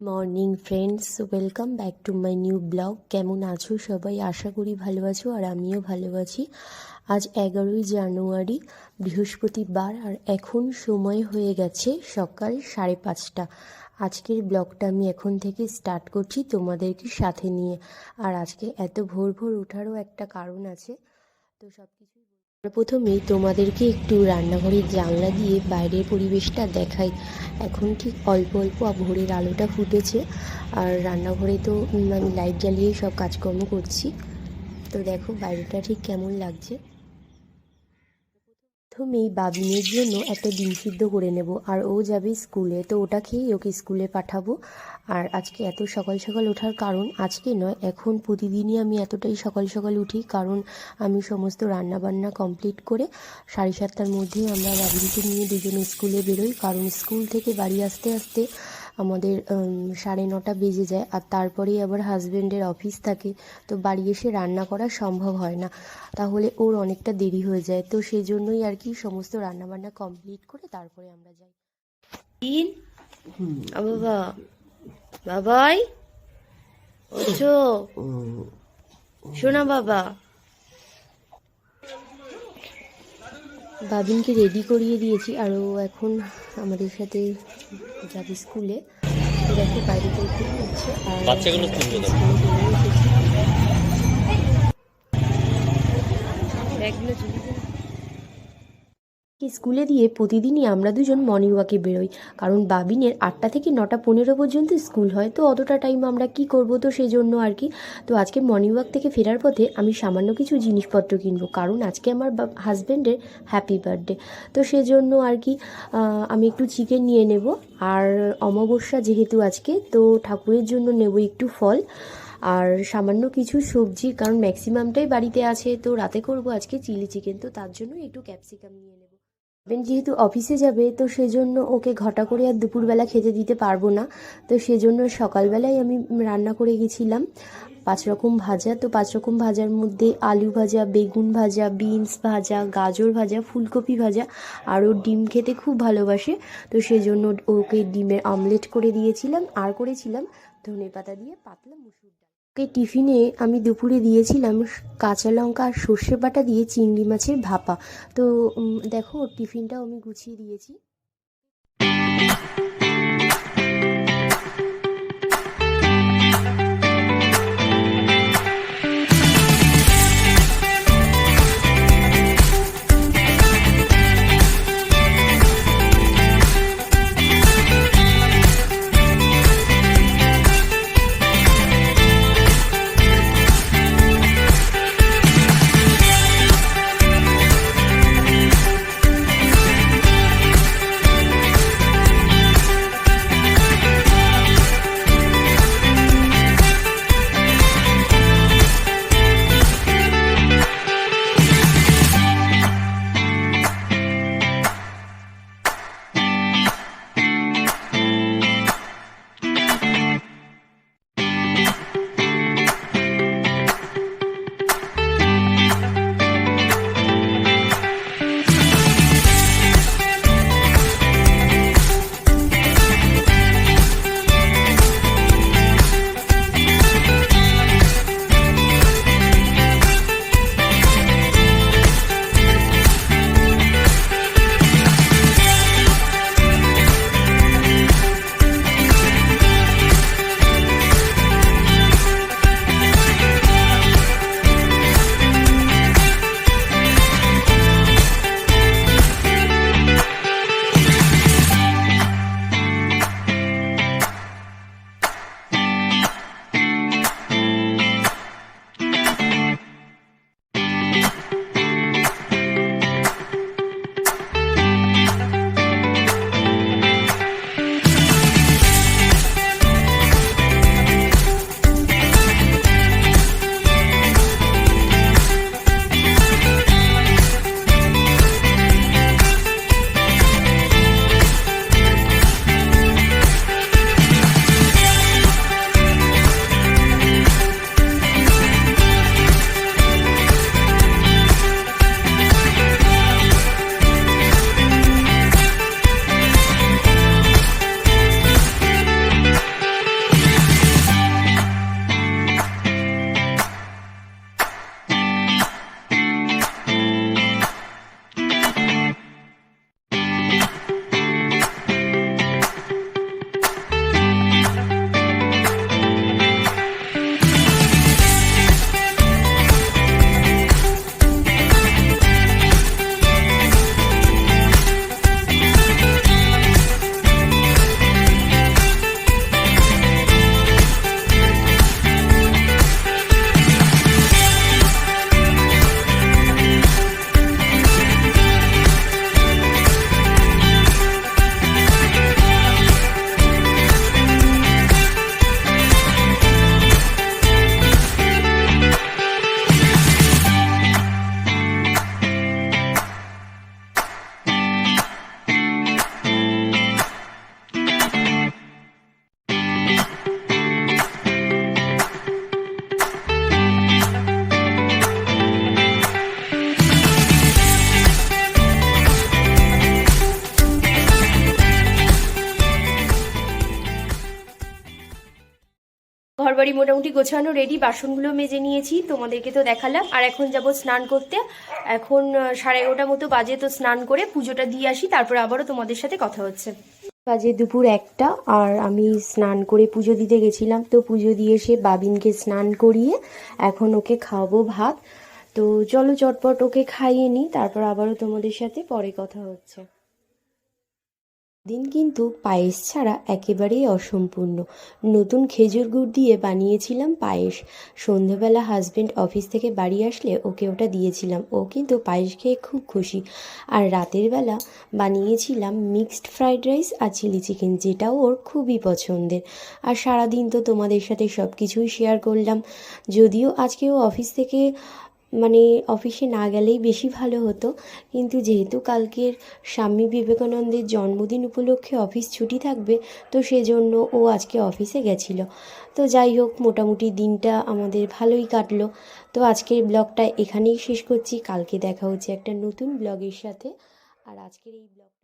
Morning friends welcome back to my new blog কেমন আছো সবাই? আশা করি ভালো আছো আর আমিও ভালো আছি। আজ এগারোই জানুয়ারি, বৃহস্পতিবার, আর এখন সময় হয়ে গেছে সকাল সাড়ে পাঁচটা। আজকের ব্লগটা আমি এখন থেকে স্টার্ট করছি তোমাদেরকে সাথে নিয়ে। আর আজকে এত ভোর ভোর ওঠারও একটা কারণ আছে। তো সব কিছুই প্রথমেই তোমাদেরকে একটু রান্নাঘরের জানলা দিয়ে বাইরের পরিবেশটা দেখাই। এখন ঠিক অল্প অল্প ভোরের আলোটা ফুটেছে আর রান্নাঘরে তো আমি লাইট জ্বালিয়েই সব কাজকর্ম করছি। তো দেখো বাইরেটা ঠিক কেমন লাগছে। প্রথমেই বাবিনের জন্য একটা ডিম সিদ্ধ করে নেব, আর ও যাবে স্কুলে। তো ওটা খেয়েই ওকে স্কুলে পাঠাবো। আর আজকে এত সকাল সকাল ওঠার কারণ আজকে নয়, এখন প্রতিদিনই আমি এতটাই সকাল সকাল উঠি, কারণ আমি সমস্ত রান্না বান্না কমপ্লিট করে সাড়ে সাতটার মধ্যেই আমরা বাবিনকে নিয়ে দুজনে স্কুলে বেরোই। কারণ স্কুল থেকে বাড়ি আসতে আসতে আমাদের সাড়ে নটা বেজে যায় আর তারপরেই আবার হাজব্যান্ডের অফিস থাকে। তো বাড়ি এসে রান্না করা সম্ভব হয় না। তাহলে ওর অনেকটা দেরি হয়ে যায়। তো সেই জন্যই আর কি সমস্ত রান্না বান্না কমপ্লিট করে তারপরে আমরা যাই। তিন বাবা। বাবাই? ওঠো। শোনা বাবা। বাবিনকে রেডি করিয়ে দিয়েছি আর ও এখন আমাদের সাথে যাবে স্কুলে দেখো বাইরে পরীক্ষা হচ্ছে আর বাচ্চাগুলো। ব্যাগগুলো ঝুলি দে। কি স্কুলে দিয়ে প্রতিদিনই আমরা দুজন মর্নিং ওয়াকে বেরোই। কারণ বাবিনের আটটা থেকে নটা পনেরো পর্যন্ত স্কুল হয়, তো অতটা টাইম আমরা কি করব তো সেই জন্য আর কি। তো আজকে মর্নিং ওয়াক থেকে ফেরার পথে আমি সামান্য কিছু জিনিসপত্র কিনবো, কারণ আজকে আমার হাজব্যান্ডের হ্যাপি বার্থডে তো সেজন্য আর কি আমি একটু চিকেন নিয়ে নেব। আর অমাবস্যা যেহেতু আজকে, তো ঠাকুরের জন্য নেব একটু ফল। আর সামান্য কিছু সবজি, কারণ ম্যাক্সিমামটাই বাড়িতে আছে, তো রাতে করব আজকে চিলি চিকেন তো তার জন্য একটু ক্যাপসিকাম নিয়ে নেব। হাজবেন্ড যেহেতু অফিসে যাবে, তো সেজন্য ওকে ঘটা করে আর দুপুরবেলা খেতে দিতে পারব না। তো সেজন্য সকালবেলায় আমি রান্না করে গেছিলাম পাঁচ রকম ভাজা। তো পাঁচ রকম ভাজার মধ্যে আলু ভাজা, বেগুন ভাজা বিনস ভাজা, গাজর ভাজা, ফুলকপি ভাজা আর ও ডিম খেতে খুব ভালোবাসে। তো সেজন্য ওকে ডিমের অমলেট করে দিয়েছিলাম। আর করেছিলাম ধনে পাতা দিয়ে পাতলা মুসুর ওকে টিফিনে আমি দুপুরে দিয়েছিলাম কাঁচা লঙ্কা আর সর্ষে বাটা দিয়ে চিংড়ি মাছের ভাপা। তো দেখো, টিফিনটাও আমি গুছিয়ে দিয়েছি। ঘরবাড়ি মোটামুটি গোছানো রেডি বাসনগুলো মেজে নিয়েছি, তোমাদেরকে তো দেখালাম। আর এখন যাব স্নান করতে। এখন সাড়ে এগারোটা মতো বাজে, তো স্নান করে পুজোটা দিয়ে আসি, তারপর আবারও তোমাদের সাথে কথা হচ্ছে। বাজে দুপুর একটা, আর আমি স্নান করে পুজো দিতে গেছিলাম। তো পুজো দিয়ে এসে বাবিনকে স্নান করিয়ে এখন ওকে খাওয়াবো ভাত। তো চলো চটপট ওকে খাইয়ে নিই, তারপর আবারও তোমাদের সাথে পরে কথা হচ্ছে। দিন কিন্তু পায়েস ছাড়া একেবারেই অসম্পূর্ণ। নতুন খেজুর গুড় দিয়ে বানিয়েছিলাম পায়েস। সন্ধেবেলা হাজবেন্ড অফিস থেকে বাড়ি আসলে ওকে ওটা দিয়েছিলাম। ও কিন্তু পায়েস খেয়ে খুব খুশি। আর রাতের বেলা বানিয়েছিলাম মিক্সড ফ্রাইড রাইস আর চিলি চিকেন যেটাও ওর খুবই পছন্দের। আর সারাদিন তো তোমাদের সাথে সব কিছুই শেয়ার করলাম। যদিও আজকে ও অফিস থেকে মানে অফিসে না গেলেই বেশি ভালো হতো। কিন্তু যেহেতু কালকের স্বামী বিবেকানন্দের জন্মদিন উপলক্ষে অফিস ছুটি থাকবে, তো সেজন্য ও আজকে অফিসে গেছিল। তো যাই হোক, মোটামুটি দিনটা আমাদের ভালোই কাটলো। তো আজকের ব্লগটা এখানেই শেষ করছি। কালকে দেখা হচ্ছে একটা নতুন ব্লগের সাথে। আর আজকের এই ব্লগ